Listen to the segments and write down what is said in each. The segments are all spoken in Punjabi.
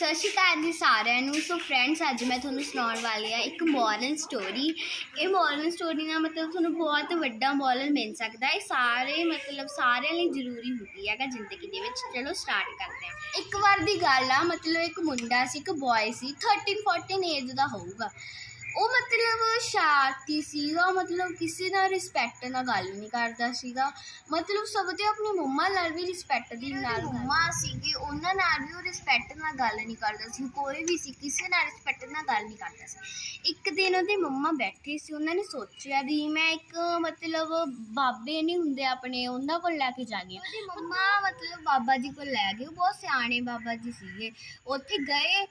ਸਤਿ ਸ਼੍ਰੀ ਅਕਾਲ ਜੀ ਸਾਰਿਆਂ ਨੂੰ। ਸੋ ਫਰੈਂਡਸ ਅੱਜ ਮੈਂ ਤੁਹਾਨੂੰ ਸੁਣਾਉਣ ਵਾਲੀ ਆ ਇੱਕ ਮੋਰਲ ਸਟੋਰੀ ਇਹ ਮੋਰਲ ਸਟੋਰੀ ਨਾਲ ਮਤਲਬ ਤੁਹਾਨੂੰ ਬਹੁਤ ਵੱਡਾ ਮੋਰਲ ਮਿਲ ਸਕਦਾ ਹੈ। ਇਹ ਸਾਰੇ ਮਤਲਬ ਸਾਰਿਆਂ ਲਈ ਜ਼ਰੂਰੀ ਹੁੰਦੀ ਹੈਗਾ ਜ਼ਿੰਦਗੀ ਦੇ ਵਿੱਚ। ਚਲੋ ਸਟਾਰਟ ਕਰਦੇ ਹਾਂ। ਇੱਕ ਵਾਰ ਦੀ ਗੱਲ ਆ, ਮਤਲਬ ਇੱਕ ਮੁੰਡਾ ਸੀ, ਇੱਕ ਬॉय ਸੀ 13 14 ਏਜ ਦਾ ਹੋਊਗਾ। ਉਹ ਮਤਲਬ ਸ਼ਾਂਤੀ ਸੀਗਾ ਮਤਲਬ ਕਿਸੇ ਨਾਲ ਰਿਸਪੈਕਟ ਨਾਲ ਗੱਲ ਨਹੀਂ ਕਰਦਾ ਸੀਗਾ। ਮਤਲਬ ਸਭ ਤੇ ਆਪਣੀ ਮੰਮਾ ਨਾਲ ਵੀ ਰਿਸਪੈਕਟ ਦੀ ਨਾਲ ਮੰਮਾ ਸੀਗੇ ਉਹਨਾਂ ਨਾਲ ਵੀ ਉਹ ਰਿਸਪੈਕਟ ਨਾਲ ਗੱਲ ਨਹੀਂ ਕਰਦਾ ਸੀ। ਕੋਈ ਵੀ ਸੀ ਕਿਸੇ ਨਾਲ ਰਿਸਪੈਕਟ ਨਾਲ ਗੱਲ ਨਹੀਂ ਕਰਦਾ ਸੀ। ਇੱਕ ਦਿਨ ਉਹਦੇ ਮੰਮਾ ਬੈਠੇ ਸੀ ਉਹਨਾਂ ਨੇ ਸੋਚਿਆ ਵੀ ਮੈਂ ਇੱਕ ਮਤਲਬ ਬਾਬੇ ਨਹੀਂ ਹੁੰਦੇ ਆਪਣੇ ਉਹਨਾਂ ਕੋਲ ਲੈ ਕੇ ਜਾਣੀ ਆ ਮੰਮਾ ਮਤਲਬ ਬਾਬਾ ਜੀ ਕੋਲ ਲੈ ਗਏ ਉਹ ਬਹੁਤ ਸਿਆਣੇ ਬਾਬਾ ਜੀ ਸੀਗੇ। ਉੱਥੇ ਗਏ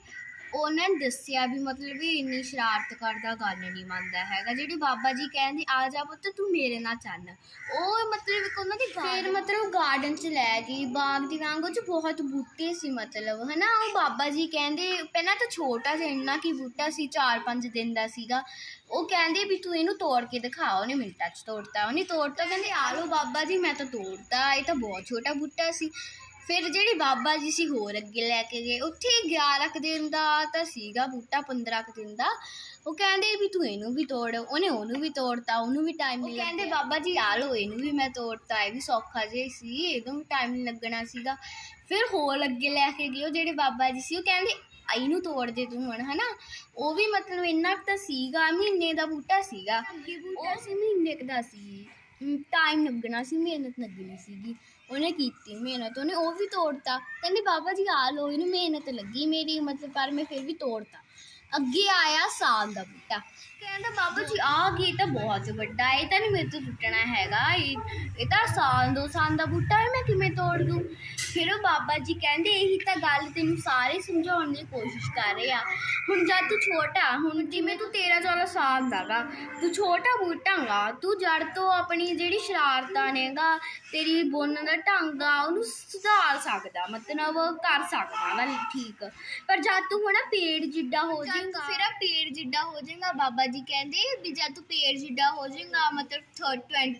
ਉਹਨਾਂ ਨੇ ਦੱਸਿਆ ਵੀ ਮਤਲਬ ਵੀ ਇੰਨੀ ਸ਼ਰਾਰਤ ਕਰਦਾ ਗੱਲ ਨਹੀਂ ਮੰਨਦਾ ਹੈਗਾ। ਜਿਹੜੀ ਬਾਬਾ ਜੀ ਕਹਿੰਦੇ ਆ ਜਾ ਪੁੱਤ ਤੂੰ ਮੇਰੇ ਨਾਲ ਚੱਲ। ਉਹ ਮਤਲਬ ਇੱਕ ਉਹਨਾਂ ਦੀ ਫਿਰ ਮਤਲਬ ਗਾਰਡਨ ਚ ਲੈ ਗਈ। ਬਾਗ ਦੀ ਵਾਂਗ ਉਹ ਚ ਬਹੁਤ ਬੂਟੇ ਸੀ ਮਤਲਬ ਹਨਾ? ਉਹ ਬਾਬਾ ਜੀ ਕਹਿੰਦੇ ਪਹਿਲਾਂ ਤਾਂ ਛੋਟਾ ਜਿਹਾ ਇੰਨਾ ਕੀ ਬੂਟਾ ਸੀ 4-5 ਦਿਨ ਦਾ ਸੀਗਾ। ਉਹ ਕਹਿੰਦੇ ਵੀ ਤੂੰ ਇਹਨੂੰ ਤੋੜ ਕੇ ਦਿਖਾ ਉਹਨੇ ਮਿੰਟਾਂ ਚ ਤੋੜਤਾ। ਉਹਨੇ ਤੋੜਤਾ ਕਹਿੰਦੇ ਆ ਲਓ ਬਾਬਾ ਜੀ ਮੈਂ ਤਾਂ ਤੋੜਤਾ। ਇਹ ਤਾਂ ਬਹੁਤ ਛੋਟਾ ਬੂਟਾ ਸੀ। ਫਿਰ ਜਿਹੜੀ ਬਾਬਾ ਜੀ ਸੀ ਹੋਰ ਅੱਗੇ ਲੈ ਕੇ ਗਏ ਉੱਥੇ 11 ਕੁ ਦਿਨ ਦਾ ਤਾਂ ਸੀਗਾ ਬੂਟਾ 15 ਕੁ ਦਿਨ ਦਾ। ਉਹ ਕਹਿੰਦੇ ਵੀ ਤੂੰ ਇਹਨੂੰ ਵੀ ਤੋੜ ਉਹਨੇ ਉਹਨੂੰ ਵੀ ਤੋੜਤਾ ਉਹਨੂੰ ਵੀ ਟਾਈਮ ਨਹੀਂ ਕਹਿੰਦੇ ਬਾਬਾ ਜੀ ਆ ਲਓ ਇਹਨੂੰ ਵੀ ਮੈਂ ਤੋੜਤਾ ਇਹ ਵੀ ਸੌਖਾ ਜਿਹਾ ਹੀ ਸੀ ਇਹਨੂੰ ਵੀ ਟਾਈਮ ਨਹੀਂ ਲੱਗਣਾ ਸੀਗਾ। ਫਿਰ ਹੋਰ ਅੱਗੇ ਲੈ ਕੇ ਗਏ ਉਹ ਜਿਹੜੇ ਬਾਬਾ ਜੀ ਸੀ ਉਹ ਕਹਿੰਦੇ ਆਈ ਨੂੰ ਤੋੜ ਦੇ ਤੂੰ ਹੁਣ ਹਨਾ? ਉਹ ਵੀ ਮਤਲਬ ਇੰਨਾ ਤਾਂ ਸੀਗਾ ਮਹੀਨੇ ਦਾ ਬੂਟਾ ਸੀਗਾ। ਬੂਟਾ ਸੀ। ਮਹੀਨੇ ਦਾ ਸੀ। ਟਾਈਮ ਲੱਗਣਾ ਸੀ, ਮਿਹਨਤ ਲੱਗਣੀ ਸੀਗੀ। ਉਹਨੇ ਕੀਤੀ ਮਿਹਨਤ, ਉਹਨੇ ਉਹ ਵੀ ਤੋੜਤਾ। ਕਹਿੰਦੀ, ਬਾਬਾ ਜੀ ਆ ਲੋ ਇਹਨੂੰ ਮਿਹਨਤ ਲੱਗੀ ਮੇਰੀ, ਮਤਲਬ ਪਰ ਮੈਂ ਫਿਰ ਵੀ ਤੋੜਤਾ। ਅੱਗੇ ਆਇਆ ਸਾਲ ਦਾ ਬੂਟਾ। ਕਹਿੰਦਾ ਬਾਬਾ ਜੀ ਆਹ ਗਈ ਤਾਂ ਬਹੁਤ ਵੱਡਾ ਹੈ, ਇਹ ਤਾਂ ਨਹੀਂ ਮੇਰੇ ਤੋਂ ਟੁੱਟਣਾ ਹੈਗਾ। ਇਹ ਇਹ ਤਾਂ ਸਾਲ ਦੋ ਸਾਲ ਦਾ ਬੂਟਾ ਹੈ ਮੈਂ ਕਿਵੇਂ ਤੋੜ ਦੂੰ? ਫਿਰ ਉਹ ਬਾਬਾ ਜੀ ਕਹਿੰਦੇ ਇਹੀ ਤਾਂ ਗੱਲ ਤੈਨੂੰ ਸਾਰੇ ਸਮਝਾਉਣ ਦੀ ਕੋਸ਼ਿਸ਼ ਕਰ ਰਹੇ। ਆ ਹੁਣ ਜਦ ਤੂੰ ਛੋਟਾ ਹੁਣ ਜਿਵੇਂ ਤੂੰ 13 14 ਸਾਲ ਦਾਗਾ ਤੂੰ ਛੋਟਾ ਬੂਟਾਂਗਾ ਤੂੰ ਜੜ ਤੋਂ ਆਪਣੀ ਜਿਹੜੀ ਸ਼ਰਾਰਤਾਂ ਨੇਗਾ ਤੇਰੀ ਬੋਲਣ ਦਾ ਢੰਗ ਆ ਉਹਨੂੰ ਸੁਧਾਰ ਸਕਦਾ ਮਤਲਬ ਕਰ ਸਕਦਾ ਨਾ ਠੀਕ। ਪਰ ਜਦ ਤੂੰ ਹੁਣ ਪੇੜ ਜਿੱਡਾ ਹੋ ਜਾ ਜਾਏਗਾ ਫਿਰ ਆ ਪੇੜ ਜਿੱਡਾ ਹੋ ਜਾਏਗਾ ਬਾਬਾ ਜੀ ਕਹਿੰਦੇ ਵੀ ਜਦ ਤੂੰ ਪੇੜ ਜਿੱਡਾ ਹੋ ਜਾਏਗਾ ਮਤਲਬ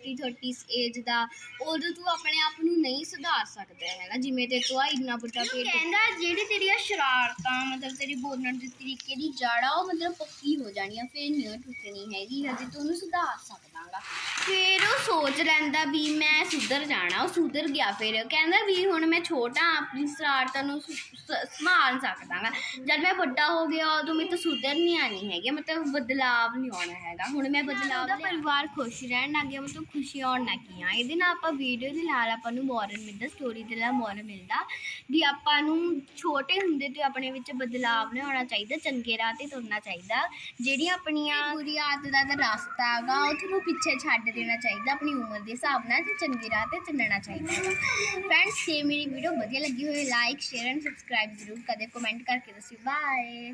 20 30 ਏਜ ਦਾ ਉਦੋਂ ਤੂੰ ਆਪਣੇ ਆਪ ਨੂੰ ਨਹੀਂ ਸੁਧਾਰ ਸਕਦਾ ਹੈਗਾ ਜਿਵੇਂ ਤੇ ਤੂੰ ਆ ਇੰਨਾ ਵੱਡਾ ਪੇੜ ਕਹਿੰਦਾ ਜਿਹੜੀ ਤੇਰੀਆਂ ਸ਼ਰਾਰਤਾਂ ਮਤਲਬ ਤੇਰੀ ਬੋਲਣ ਦੇ ਤਰੀਕੇ ਦੀ ਜੜ ਉਹ ਮਤਲਬ ਪੱਕੀ ਹੋ ਜਾਣੀ ਆ ਫਿਰ ਨਹੀਂ ਉਹ ਟੁੱਟਣੀ ਹੈਗੀ ਹਜੇ ਤੂੰ ਉਹਨੂੰ ਸੁਧਾਰ ਸਕਦਾਗਾ। ਫਿਰ ਉਹ ਸੋਚ ਲੈਂਦਾ ਵੀ ਮੈਂ ਸੁਧਰ ਜਾਣਾ ਉਹ ਸੁਧਰ ਗਿਆ ਫਿਰ। ਕਹਿੰਦਾ ਵੀ ਹੁਣ ਮੈਂ ਛੋਟਾ ਆਪਣੀ ਸ਼ਰਾਰਤਾਂ ਨੂੰ ਸੁ- ਸ- ਸੰਭਾਲ ਸਕਦਾਗਾ। ਜਦ ਮੈਂ ਵੱਡਾ ਹੋ ਗਿਆ ਉਦੋਂ ਮੈਨੂੰ ਤਾਂ ਸੁਧਰ ਨਹੀਂ ਆਣੀ ਹੈਗੀ ਮਤਲਬ ਬਦਲਾਵ ਨਹੀਂ ਆਉਣਾ ਹੈਗਾ। ਹੁਣ ਮੈਂ ਬਦਲਾਵ ਦਾ ਪਰਿਵਾਰ ਖੁਸ਼ ਰਹਿਣ ਲੱਗ ਗਿਆ ਮਤਲਬ ਖੁਸ਼ੀ ਆਉਣ ਲੱਗ ਗਈਆਂ। ਇਹਦੇ ਨਾਲ ਆਪਾਂ ਵੀਡੀਓ ਦੇ ਨਾਲ ਆਪਾਂ ਨੂੰ ਮੋਰਲ ਮਿਲਦਾ ਸਟੋਰੀ ਦੇ ਨਾਲ ਮੋਰਲ ਮਿਲਦਾ ਵੀ ਆਪਾਂ ਨੂੰ ਛੋਟੇ ਹੁੰਦੇ ਤੇ ਆਪਣੇ ਵਿੱਚ ਬਦਲਾਵ ਨਹੀਂ ਆਉਣਾ ਚਾਹੀਦਾ ਚੰਗੇ ਰਾਹ ਤੇ ਤੁਰਨਾ ਚਾਹੀਦਾ। ਜਿਹੜੀਆਂ ਆਪਣੀਆਂ ਬੁਰੀ ਆਦਤਾਂ ਦਾ ਰਸਤਾ ਹੈਗਾ ਉਹ ਤੁਹਾਨੂੰ ਪਿੱਛੇ ਛੱਡ ਦੇਣਾ ਚਾਹੀਦਾ, ਆਪਣੀ ਉਮਰ ਦੇ ਹਿਸਾਬ ਨਾਲ ਤੇ ਚੰਗੇ ਰਾਹ ਤੇ ਚੱਲਣਾ ਚਾਹੀਦਾ ਹੈ ਫਰੈਂਡਸ ਜੇ ਮੇਰੀ ਵੀਡੀਓ ਵਧੀਆ ਲੱਗੀ ਹੋਵੇ ਲਾਈਕ ਸ਼ੇਅਰ ਐਂਡ ਸਬਸਕ੍ਰਾਈਬ ਜ਼ਰੂਰ ਕਦੇ ਕਮੈਂਟ ਕਰਕੇ ਦੱਸਿਓ। ਬਾਏ